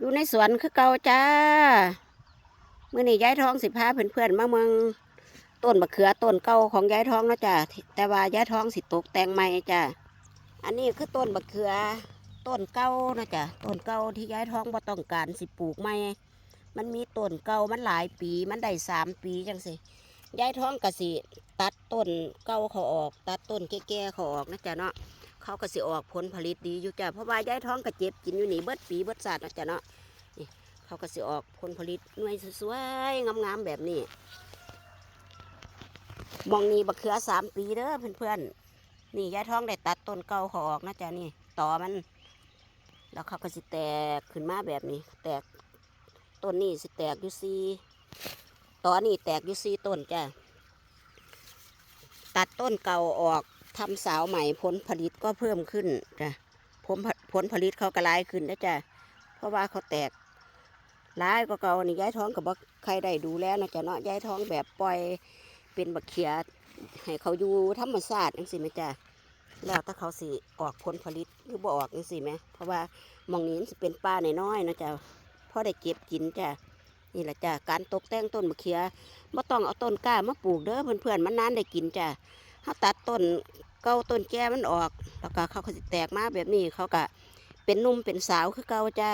อยู่ในสวนคือเก่าจ้าเมื่อนี้ย้ายทองสิพาเพื่อนๆมาเมืองต้นมะเขือต้นเก่าของย้ายทองนะจ้าแต่ว่าย้ายทองสิตกแต่งใหม่จ้าอันนี้คือต้นมะเขือต้นเก่านะจ้าต้นเก่าที่ย้ายทองบ่ต้องการสิปลูกใหม่มันมีต้นเก่ามันหลายปีมันได้สามปีจังสิย้ายทองก็สิตัดต้นเก่าเขาออก ตัดต้นแก่ๆเขาออกนะจ้าเนาะ เขาก็สิออกผลผลิตดีอยู่จ้ะเพราะว่ายายท้องก็เจ็บกินอยู่นี่เบิดปีเบิดศาสตร์นะจ้ะเนาะนี่เขาก็สิออกผลผลิตหน่วยสวยๆงามๆแบบนี้มองนี่บักเขือสามปีเด้อเพื่อนๆนี่ยายท้องได้ตัดต้นเก่าเขาออกนะจ้ะนี่ต่อมัน แล้วเขาก็สิแตกขึ้นมาแบบนี้ แตกต้นนี้สิแตกอยู่ซีต่อนี่แตกอยู่ซีต้นจ้ะตัดต้นเก่าออก ทำสาวใหม่ผลผลิตก็เพิ่มขึ้นจ้ะผลผลผลิตเขาก็ร้ายขึ้นนะจ้ะเพราะว่าเขาแตกร้ายก็เก่านี่ย้ายท้องกับใครได้ดูแลนะจ้ะเนาะย้ายท้องแบบปล่อยเป็นบักเขียให้เขาอยู่ธรรมชาติจังสิไหมจ้ะแล้วถ้าเขาสิออกผลผลิตหรือบ่ออกจังสิไหมเพราะว่ามองนี้สิเป็นป่าน้อยๆนะจ้ะพอได้เก็บกินจ้ะนี่แหละจ้ะการตกแต่งต้นบักเขียไม่ต้องเอาต้นกล้ามาปลูกเด้อเพื่อนๆมันนานได้กินจ้ะเขาตัดต้น เก้าต้นแก้มันออก แล้วก็เขาก็สิแตกมาแบบนี้เขาก็เป็นนุ่มเป็นสาวคือเก้าจ้า